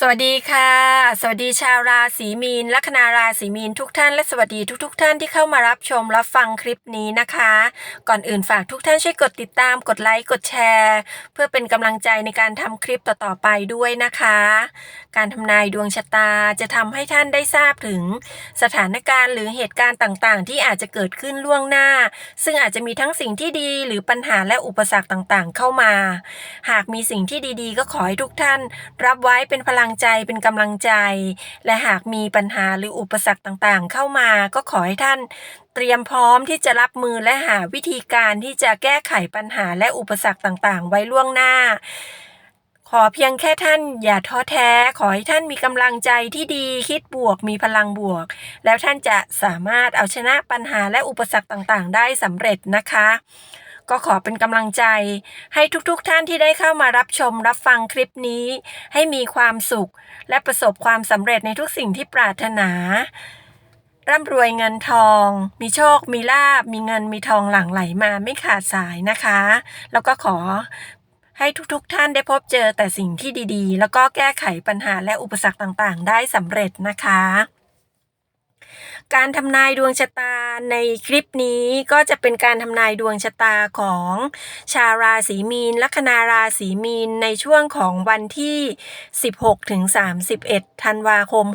สวัสดีค่ะ สวัสดีชาวราศีมีน ลัคนาราศีมีนทุกท่านและสวัสดีทุกๆท่านที่เข้ามารับชมรับฟังคลิปนี้นะคะ ก่อนอื่นฝากทุกท่านช่วยกดติดตามกดไลค์กดแชร์ เพื่อเป็นกำลังใจในการทำคลิปต่อๆไปด้วยนะคะ การทำนายดวงชะตาจะทำให้ท่านได้ทราบถึง สถานการณ์หรือเหตุการณ์ต่างๆ ที่อาจจะเกิดขึ้นล่วงหน้า ซึ่งอาจจะมีทั้งสิ่งที่ดีหรือปัญหาและอุปสรรคต่างๆ เข้ามา หากมีสิ่งที่ดีๆ ก็ขอให้ทุกท่าน รับไว้เป็นพลังใจเป็นกำลังใจ และหากมีปัญหาหรืออุปสรรคต่างๆ เข้ามาก็ขอให้ท่านเตรียมพร้อมที่จะรับมือและหาวิธีการที่จะแก้ไขปัญหาและอุปสรรคต่างๆ ไว้ล่วงหน้า ขอเพียงแค่ท่านอย่าท้อแท้ ขอให้ท่านมีกำลังใจที่ดีคิดบวกมีพลังบวก แล้วท่านจะสามารถเอาชนะปัญหาและอุปสรรคต่างๆ ได้สำเร็จนะคะ ก็ขอเป็นกำลังใจ ให้ทุกๆทท่านที่ได้เข้ามารับชมรับฟังคลิปนี้ ให้มีความสุข และประสบความสำเร็จในทุกสิ่งที่ปรารถนา ร่ำรวยเงินทอง มีโชค มีลาบ มีเงินมีทองหลั่งไหลมาไม่ขาดสายนะคะ แล้วก็ขอให้ทุกๆทท่านได้พบเจอแต่สิ่งที่ดีๆ แล้วก็แก้ไขปัญหาและอุปสรรคต่างๆ ได้สำเร็จนะคะ การทำนายดวงชะตาในคลิปนี้ก็จะเป็นการทำนายดวงชะตาของชาวราศีมีน ลัคนาราศีมีนในช่วงของวันที่ 16ถึง31 ธันวาคม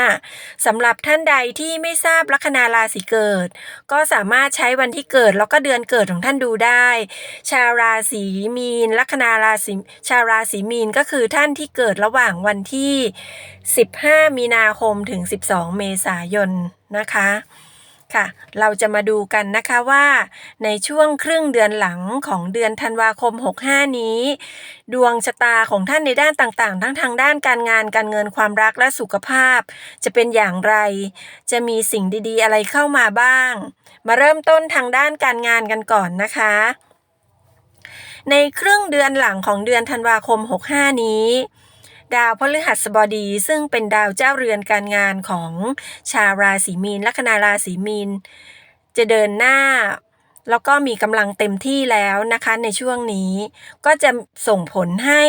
65 สำหรับท่านใดที่ไม่ทราบลัคนาราศีเกิด ก็สามารถใช้วันที่เกิดแล้วก็เดือนเกิดของท่านดูได้ ชาวราศีมีน ลัคนาราศีชาวราศีมีนก็คือท่านที่เกิดระหว่างวันที่ 15 มีนาคมถึง 12 เมษายนนะคะค่ะ เราจะมาดูกันนะคะว่า ในช่วงครึ่งเดือนหลังของเดือนธันวาคม 65 นี้ ดวงชะตาของท่านในด้านต่างๆ ทั้งทางด้านการงานการเงินความรักและสุขภาพ จะเป็นอย่างไร จะมีสิ่งดีๆ อะไรเข้ามาบ้าง มาเริ่มต้นทางด้านการงานกันก่อนนะคะ ในครึ่งเดือนหลังของเดือนธันวาคม 65 นี้ ดาวพฤหัสบดีซึ่งเป็นดาวเจ้าเรือนการงานของชาวราศีมีนลัคนาราศีมีน จะเดินหน้า แล้วก็มีกำลังเต็มที่แล้วนะคะในช่วงนี้ ก็จะส่งผลให้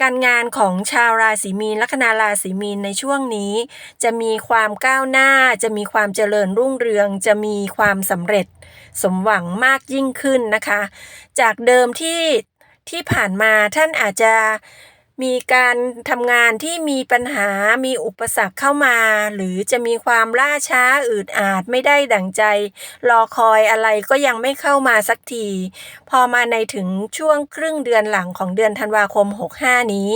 การงานของชาวราศีมีนลัคนาราศีมีนในช่วงนี้ จะมีความก้าวหน้า จะมีความเจริญรุ่งเรือง จะมีความสำเร็จ สมหวังมากยิ่งขึ้นนะคะ จากเดิมที่ที่ผ่านมาท่านอาจจะ มีการทำงานที่มีปัญหามีอุปสรรคเข้ามา หรือจะมีความล่าช้าอืดอาดไม่ได้ดั่งใจ รอคอยอะไรก็ยังไม่เข้ามาสักที พอมาในถึงช่วงครึ่งเดือนหลังของเดือนธันวาคม 65 นี้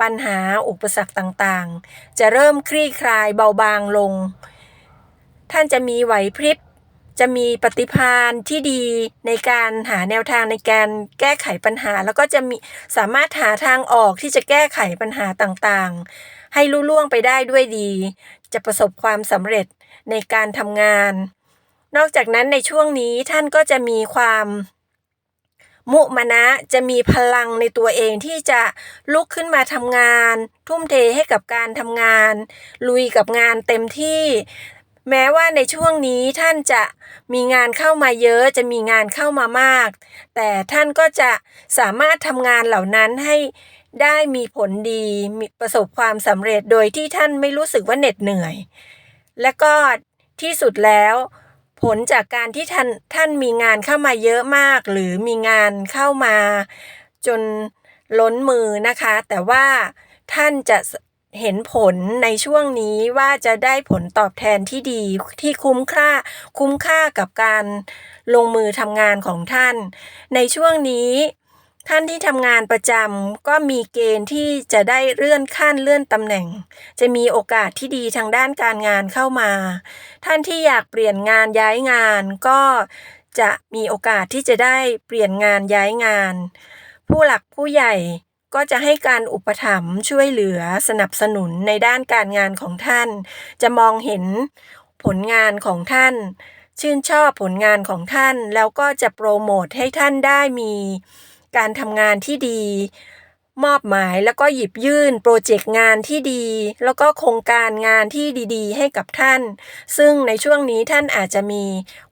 ปัญหาอุปสรรคต่างๆ จะเริ่มคลี่คลายเบาบางลง ท่านจะมีไหวพริบ จะมีปฏิภาณที่ดีในการหาแนวทางในการแก้ไขปัญหา แล้วก็จะมีสามารถหาทางออกที่จะแก้ไขปัญหาต่างๆ ให้ลุล่วงไปได้ด้วยดี จะประสบความสำเร็จในการทำงาน นอกจากนั้นในช่วงนี้ท่านก็จะมีความมุมนะจะมีพลังในตัวเองที่จะลุกขึ้นมาทำงาน ทุ่มเทให้กับการทำงาน ลุยกับงานเต็มที่ แม้ว่าในช่วงนี้ท่านจะมีงานเข้ามาเยอะจะมีงานเข้ามามาก แต่ท่านก็จะสามารถทำงานเหล่านั้นให้ได้มีผลดีมีประสบความสำเร็จโดยที่ท่านไม่รู้สึกว่าเหน็ดเหนื่อย และก็ที่สุดแล้ว ผลจากการที่ท่านท่านมีงานเข้ามาเยอะมาก หรือมีงานเข้ามาจนล้นมือนะคะ แต่ว่าท่านจะ เห็นผลในช่วงนี้ว่าจะได้ผลตอบแทนที่ดีที่คุ้มค่า คุ้มค่ากับการลงมือทำงานของท่าน ในช่วงนี้ท่านที่ทำงานประจำก็มีเกณฑ์ที่จะได้เลื่อนขั้นเลื่อนตำแหน่ง จะมีโอกาสที่ดีทางด้านการงานเข้ามา ท่านที่อยากเปลี่ยนงานย้ายงานก็จะมีโอกาสที่จะได้เปลี่ยนงานย้ายงาน ผู้หลักผู้ใหญ่ ก็จะให้การอุปถัมภ์ช่วยเหลือสนับสนุนในด้านการงานของท่าน จะมองเห็นผลงานของท่าน ชื่นชอบผลงานของท่าน แล้วก็จะโปรโมทให้ท่านได้มีการทำงานที่ดี มอบหมายแล้วก็หยิบยื่นโปรเจกต์งานที่ดี แล้วก็โครงการงานที่ดี ๆ ให้กับท่าน ซึ่งในช่วงนี้ท่านอาจจะมี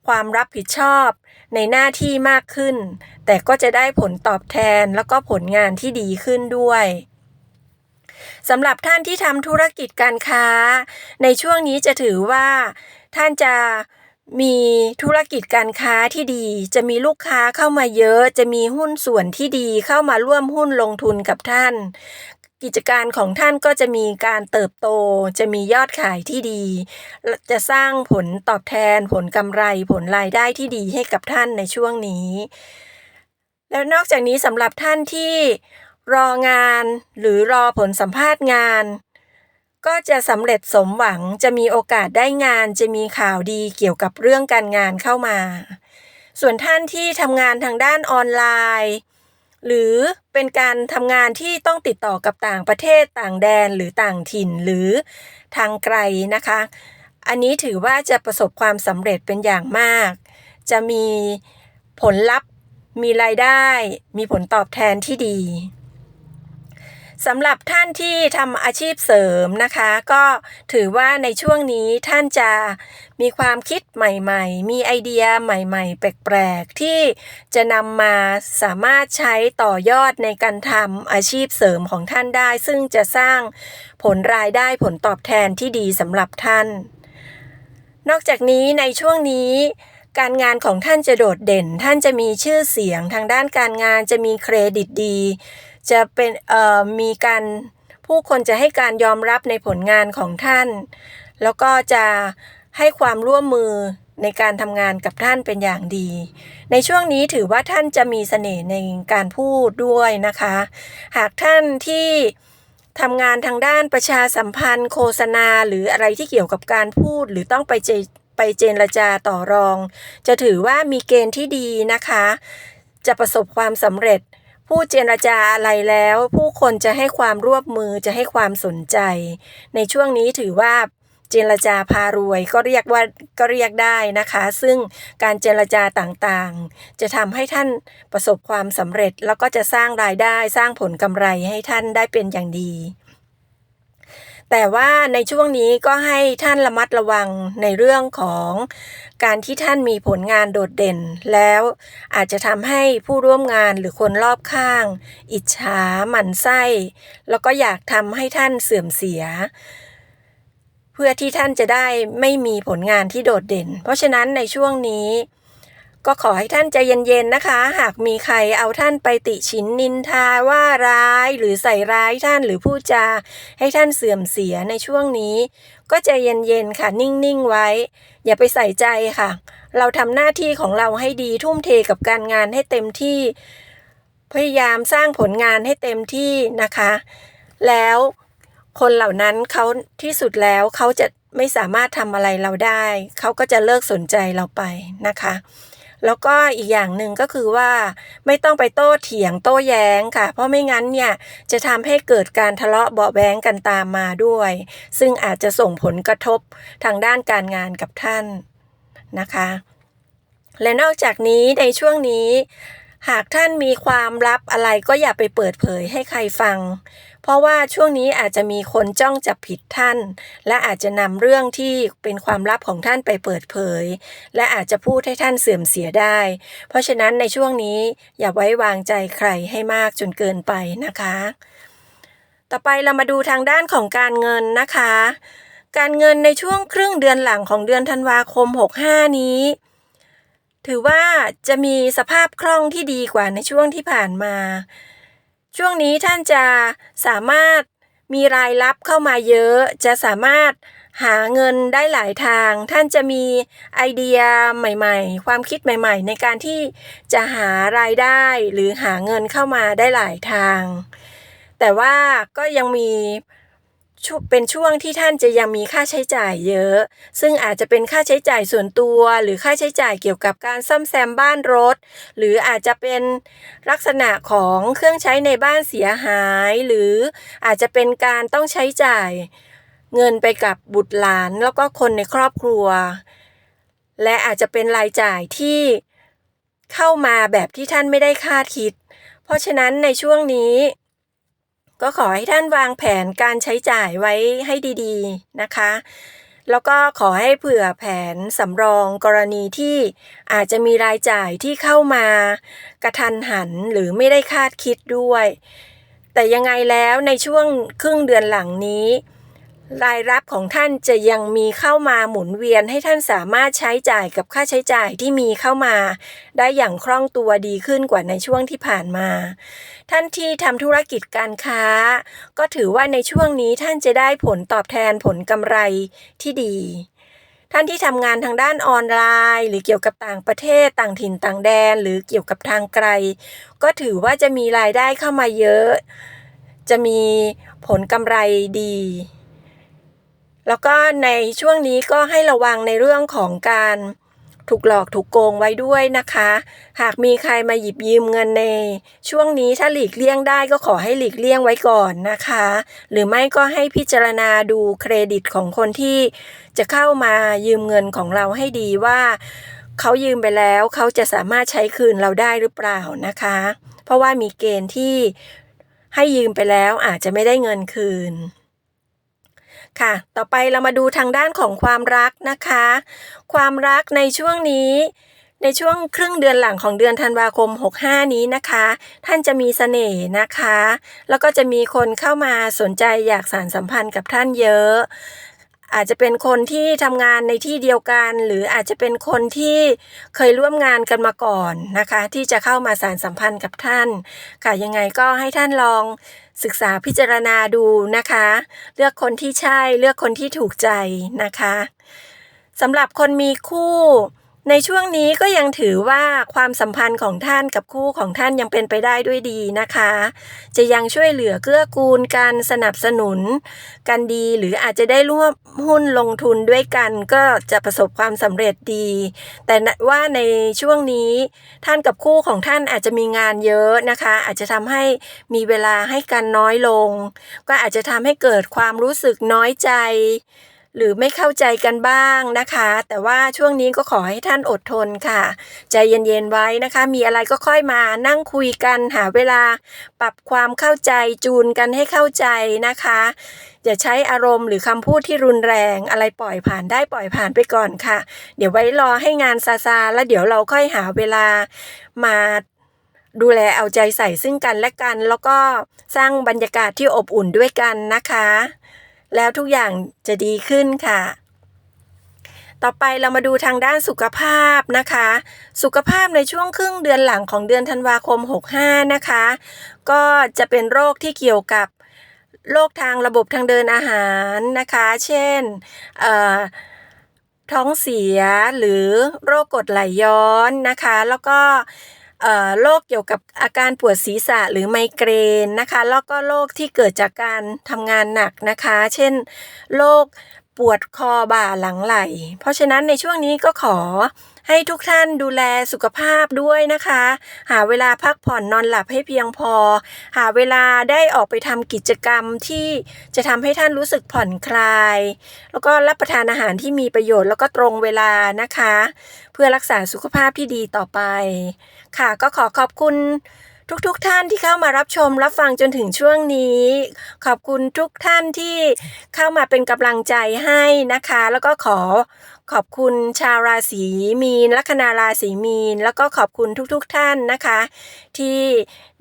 ความรับผิดชอบ ในหน้าที่มากขึ้น แต่ก็จะได้ผลตอบแทนแล้วก็ผลงานที่ดีขึ้นด้วยสำหรับท่านที่ทำธุรกิจการค้า ในช่วงนี้จะถือว่า ท่านจะมีธุรกิจการค้าที่ดี จะมีลูกค้าเข้ามาเยอะ จะมีหุ้นส่วนที่ดีเข้ามาร่วมหุ้นลงทุนกับท่าน กิจการของท่านก็จะมีการเติบโต จะมียอดขายที่ดี จะสร้างผลตอบแทน ผลกำไร ผลรายได้ที่ดีให้กับท่านในช่วงนี้ แล้วนอกจากนี้สำหรับท่านที่รองานหรือรอผลสัมภาษณ์งาน ก็จะสำเร็จสมหวัง จะมีโอกาสได้งาน จะมีข่าวดีเกี่ยวกับเรื่องการงานเข้ามา ส่วนท่านที่ทำงานทางด้านออนไลน์ หรือเป็นการทำงานที่ต้องติดต่อกับต่างประเทศต่างแดนหรือต่างถิ่นหรือทางไกลนะคะ อันนี้ถือว่าจะประสบความสำเร็จเป็นอย่างมาก จะมีผลลัพธ์ มีรายได้ มีผลตอบแทนที่ดี สำหรับท่านที่ทำอาชีพเสริมนะคะ ก็ถือว่าในช่วงนี้ท่านจะมีความคิดใหม่ๆ มีไอเดียใหม่ๆ แปลกๆ ที่จะนำมาสามารถใช้ต่อยอดในการทำอาชีพเสริมของท่านได้ ซึ่งจะสร้างผลรายได้ผลตอบแทนที่ดีสำหรับท่าน นอกจากนี้ในช่วงนี้การงานของท่านจะโดดเด่น ท่านจะมีชื่อเสียงทางด้านการงานจะมีเครดิตดี จะเป็นมีการผู้คนจะให้การยอมรับในผลงานของท่าน แล้วก็จะให้ความร่วมมือในการทำงานกับท่านเป็นอย่างดี ในช่วงนี้ถือว่าท่านจะมีเสน่ห์ในการพูดด้วยนะคะ หากท่านที่ทำงานทางด้านประชาสัมพันธ์ โฆษณา หรืออะไรที่เกี่ยวกับการพูด หรือต้องไปเจไปเจรจาต่อรอง จะถือว่ามีเกณฑ์ที่ดีนะคะ จะประสบความสำเร็จ ผู้เจรจาอะไรแล้ว ผู้คนจะให้ความร่วมมือจะให้ความสนใจ ในช่วงนี้ถือว่าเจรจาพารวยก็เรียกว่าก็เรียกได้นะคะ ซึ่งการเจรจาต่างๆ จะทำให้ท่านประสบความสำเร็จ แล้วก็จะสร้างรายได้สร้างผลกำไรให้ท่านได้เป็นอย่างดี แต่ว่าในช่วงนี้ก็ให้ท่านระมัดระวังในเรื่องของการที่ท่านมีผลงานโดดเด่น แล้วอาจจะทำให้ผู้ร่วมงานหรือคนรอบข้าง อิจฉาหมั่นไส้ แล้วก็อยากทำให้ท่านเสื่อมเสีย เพื่อที่ท่านจะได้ไม่มีผลงานที่โดดเด่น เพราะฉะนั้นในช่วงนี้ ก็ขอให้ท่านใจเย็นๆนะคะ หากมีใครเอาท่านไปติฉินนินทาว่าร้ายหรือใส่ร้ายท่านหรือพูดจา ให้ท่านเสื่อมเสียในช่วงนี้ ก็ใจเย็นๆค่ะนิ่งๆไว้ อย่าไปใส่ใจค่ะ เราทำหน้าที่ของเราให้ดีทุ่มเทกับการงานให้เต็มที่ พยายามสร้างผลงานให้เต็มที่นะคะ แล้วคนเหล่านั้นเขาที่สุดแล้วเขาจะไม่สามารถทำอะไรเราได้ เขาก็จะเลิกสนใจเราไปนะคะ แล้วก็อีกอย่างหนึ่งก็คือว่าไม่ต้องไปโต้เถียงโต้แย้งค่ะ เพราะไม่งั้นเนี่ยจะทำให้เกิดการทะเลาะเบาแวงกันตามมาด้วย ซึ่งอาจจะส่งผลกระทบทางด้านการงานกับท่านนะคะ และนอกจากนี้ในช่วงนี้ หากท่านมีความลับอะไรก็อย่าไปเปิดเผยให้ใครฟัง เพราะว่าช่วงนี้อาจจะมีคนจ้องจับผิดท่าน และอาจจะนำเรื่องที่เป็นความลับของท่านไปเปิดเผย และอาจจะพูดให้ท่านเสื่อมเสียได้ เพราะฉะนั้นในช่วงนี้อย่าไว้วางใจใครให้มากจนเกินไปนะคะ ต่อไปเรามาดูทางด้านของการเงินนะคะ การเงินในช่วงครึ่งเดือนหลังของเดือนธันวาคม 65 นี้ ถือว่าจะมีสภาพคล่องที่ดีกว่าในช่วงที่ผ่านมา ช่วงนี้ท่านจะสามารถมีรายรับเข้ามาเยอะ จะสามารถหาเงินได้หลายทาง ท่านจะมีไอเดียใหม่ ๆ ความคิดใหม่ ๆ ในการที่จะหารายได้หรือหาเงินเข้ามาได้หลายทาง แต่ว่าก็ยังมี เป็นช่วงที่ท่านจะยังมีค่าใช้จ่ายเยอะ ซึ่งอาจจะเป็นค่าใช้จ่ายส่วนตัว หรือค่าใช้จ่ายเกี่ยวกับการซ่อมแซมบ้านรถ หรืออาจจะเป็นลักษณะของเครื่องใช้ในบ้านเสียหาย หรืออาจจะเป็นการต้องใช้จ่ายเงินไปกับบุตรหลานแล้วก็คนในครอบครัว และอาจจะเป็นรายจ่ายที่เข้ามาแบบที่ท่านไม่ได้คาดคิด เพราะฉะนั้นในช่วงนี้ ก็ขอให้ท่านวางแผนการใช้จ่ายไว้ให้ดีๆนะคะ แล้วก็ขอให้เผื่อแผนสำรองกรณีที่อาจจะมีรายจ่ายที่เข้ามากระทันหันหรือไม่ได้คาดคิดด้วย แต่ยังไงแล้วในช่วงครึ่งเดือนหลังนี้ รายรับของท่านจะยังมีเข้ามาหมุนเวียนให้ท่านสามารถใช้จ่ายกับค่าใช้จ่ายที่มีเข้ามา ได้อย่างคล่องตัวดีขึ้นกว่าในช่วงที่ผ่านมา ท่านที่ทำธุรกิจการค้า ก็ถือว่าในช่วงนี้ท่านจะได้ผลตอบแทนผลกำไรที่ดี ท่านที่ทำงานทางด้านออนไลน์ หรือเกี่ยวกับต่างประเทศต่างถิ่นต่างแดน หรือเกี่ยวกับทางไกล ก็ถือว่าจะมีรายได้เข้ามาเยอะ จะมีผลกำไรดี แล้วก็ในช่วงนี้ก็ให้ระวังในเรื่องของการถูกหลอกถูกโกงไว้ด้วยนะคะ หากมีใครมาหยิบยืมเงินใน ช่วงนี้ถ้าหลีกเลี่ยงได้ก็ขอให้หลีกเลี่ยงไว้ก่อนนะคะ หรือไม่ก็ให้พิจารณาดูเครดิตของคนที่จะเข้ามายืมเงินของเราให้ดีว่าเขายืมไปแล้วเขาจะสามารถใช้คืนเราได้หรือเปล่านะคะ เพราะว่ามีเกณฑ์ที่ให้ยืมไปแล้วอาจจะไม่ได้เงินคืน ค่ะ ต่อไปเรามาดูทางด้านของความรักนะคะ ความรักในช่วงนี้ในช่วงครึ่งเดือนหลังของเดือนธันวาคม 65 นี้นะคะ ท่านจะมีเสน่ห์นะคะ แล้วก็จะมีคนเข้ามาสนใจอยากสารสัมพันธ์กับท่านเยอะ อาจจะเป็นคนที่ทำงานในที่เดียวกัน หรืออาจจะเป็นคนที่เคยร่วมงานกันมาก่อนนะคะ ที่จะเข้ามาสารสัมพันธ์กับท่าน ค่ะยังไงก็ให้ท่านลองศึกษาพิจารณาดูนะคะ เลือกคนที่ใช่เลือกคนที่ถูกใจนะคะสำหรับคนมีคู่ ในช่วงนี้ก็ยังถือว่าความสัมพันธ์ของท่านกับคู่ของท่านยังเป็นไปได้ด้วยดีนะคะ จะยังช่วยเหลือเกื้อกูลกันสนับสนุน กันดีหรืออาจจะได้ร่วมหุ้นลงทุนด้วยกันก็จะประสบความสำเร็จดี แต่ว่าในช่วงนี้ท่านกับคู่ของท่านอาจจะมีงานเยอะนะคะ อาจจะทำให้มีเวลาให้กันน้อยลง ก็อาจจะทำให้เกิดความรู้สึกน้อยใจ หรือไม่เข้าใจกันบ้างนะคะ แต่ว่าช่วงนี้ก็ขอให้ท่านอดทนค่ะ ใจเย็นๆไว้นะคะ มีอะไรก็ค่อยมานั่งคุยกันหาเวลา ปรับความเข้าใจจูนกันให้เข้าใจนะคะอย่าใช้อารมณ์หรือคำพูดที่รุนแรงอะไรปล่อยผ่านได้ปล่อยผ่านไปก่อนค่ะ เดี๋ยวไว้รอให้งานซาซาแล้วเดี๋ยวเราค่อยหาเวลามาดูแลเอาใจใส่ซึ่งกันและกัน แล้วก็สร้างบรรยากาศที่อบอุ่นด้วยกันนะคะ แล้วทุกอย่างจะดีขึ้นค่ะ ต่อไปเรามาดูทางด้านสุขภาพนะคะ สุขภาพในช่วงครึ่งเดือนหลังของเดือนธันวาคม 65 นะคะ ก็จะเป็นโรคที่เกี่ยวกับโรคทางระบบทางเดินอาหารนะคะ เช่นท้องเสียหรือโรคกรดไหลย้อนนะคะ แล้วก็ โรคเกี่ยวกับอาการปวดศีรษะหรือไมเกรนนะคะ แล้วก็โรคที่เกิดจากการทำงานหนักนะคะ เช่นโรคปวดคอบ่าหลังไหล่ เพราะฉะนั้นในช่วงนี้ก็ขอ ให้ทุกท่านดูแลสุขภาพด้วยนะคะ หาเวลาพักผ่อนนอนหลับให้เพียงพอ หาเวลาได้ออกไปทำกิจกรรมที่จะทำให้ท่านรู้สึกผ่อนคลาย แล้วก็รับประทานอาหารที่มีประโยชน์แล้วก็ตรงเวลานะคะ เพื่อรักษาสุขภาพที่ดีต่อไป ค่ะก็ขอขอบคุณทุกๆทท่านที่เข้ามารับชมรับฟังจนถึงช่วงนี้ ขอบคุณทุกท่านที่เข้ามาเป็นกำลังใจให้นะคะ แล้วก็ขอ ขอบคุณชาวราศีมีน ลัคนาราศีมีน แล้วก็ขอบคุณทุกๆทท่านนะคะ ที่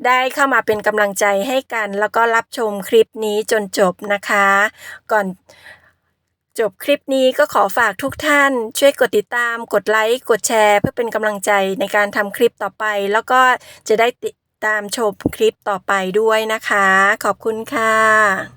ได้เข้ามาเป็นกำลังใจให้กัน แล้วก็รับชมคลิปนี้จนจบนะคะ ก่อนจบคลิปนี้ก็ขอฝากทุกท่าน ช่วยกดติดตาม กดไลค์กดแชร์ เพื่อเป็นกำลังใจในการทำคลิปต่อไป แล้วก็จะได้ติดตามชมคลิปต่อไปด้วยนะคะ ขอบคุณค่ะ